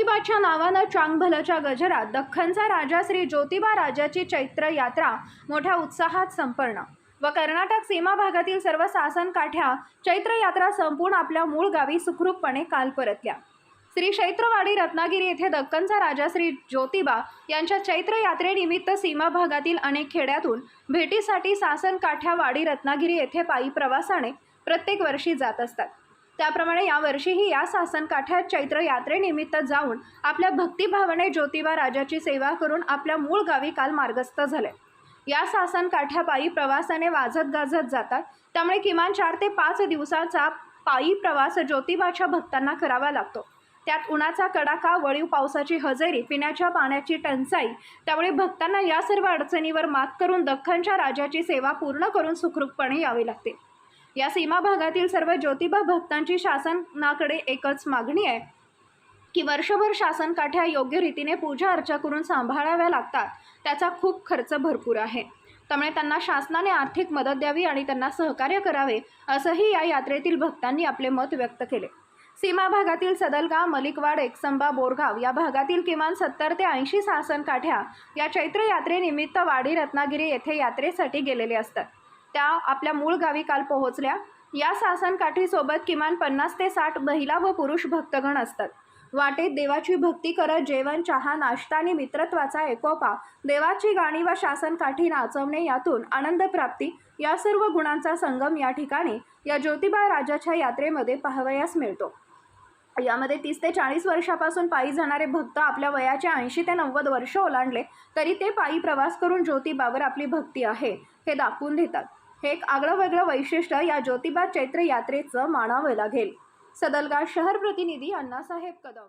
ज्योतिबाच्या नावानं चांगभलच्या गजरात दख्खनचा राजा श्री ज्योतिबा राजाची चैत्र यात्रा मोठ्या उत्साहात संपन्न. व कर्नाटक सीमा भागातील सर्व सासनकाठ्या चैत्र यात्रा संपून आपल्या मूळ गावी सुखरूपपणे काल परतल्या. श्री चैत्रवाडी रत्नागिरी येथे दक्कनचा राजा श्री ज्योतिबा यांच्या चैत्र यात्रेनिमित्त सीमा भागातील अनेक खेड्यातून भेटीसाठी सासन काठ्या वाडी रत्नागिरी येथे पायी प्रवासाने प्रत्येक वर्षी जात असतात. त्याप्रमाणे यावर्षीही या सासन काठ्यात चैत्र यात्रेनिमित्त जाऊन आपल्या भक्तिभावाने ज्योतिबा राजाची सेवा करून आपल्या मूळ गावी काल मार्गस्थ झाले. या सासन प्रवासाने वाजत गाजत जातात. त्यामुळे किमान चार ते पाच दिवसाचा पायी प्रवास ज्योतिबाच्या भक्तांना करावा लागतो. त्यात उन्हाचा कडाका वळीव पावसाची हजेरी पिण्याच्या पाण्याची टंचाई त्यामुळे भक्तांना या सर्व अडचणीवर मात करून दख्खनच्या राजाची सेवा पूर्ण करून सुखरूपपणे यावे लागते. या सीमा भागातील सर्व ज्योतिबा भक्तांची शासनाकडे एकच मागणी आहे की वर्षभर शासन काठ्या योग्य रीतीने पूजा अर्चा करून सांभाळाव्या लागतात. त्याचा खूप खर्च भरपूर आहे. त्यामुळे त्यांना शासनाने आर्थिक मदत द्यावी आणि त्यांना सहकार्य करावे असंही या यात्रेतील भक्तांनी आपले मत व्यक्त केले. सीमा भागातील सदलगाव मलिकवाड एकसंबा बोरगाव या भागातील किमान सत्तर ते ऐंशी शासन काठ्या या चैत्र यात्रेनिमित्त वाडी रत्नागिरी येथे यात्रेसाठी गेलेले असतात. त्या आपल्या मूळ गावी काल पोहोचल्या. या सासनकाठीसोबत किमान पन्नास ते साठ महिला व पुरुष भक्तगण असतात. वाटेत देवाची भक्ती करत जेवण चहा नाश्ता आणि मित्रत्वाचा एकोपा देवाची गाणी व शासनकाठी नाचवणे यातून आनंद प्राप्ती या सर्व गुणांचा संगम या ठिकाणी या ज्योतिबा राजाच्या यात्रेमध्ये पाहावयास मिळतो. यामध्ये तीस ते चाळीस वर्षापासून पायी जाणारे भक्त आपल्या वयाचे ऐंशी ते नव्वद वर्ष ओलांडले तरी ते पायी प्रवास करून ज्योतिबावर आपली भक्ती आहे हे दाखवून देतात. हे एक आगळं वेगळं वैशिष्ट्य या ज्योतिबा चैत्र यात्रेचं मानावं लागेल. सदलगा शहर प्रतिनिधी अण्णासाहेब कदम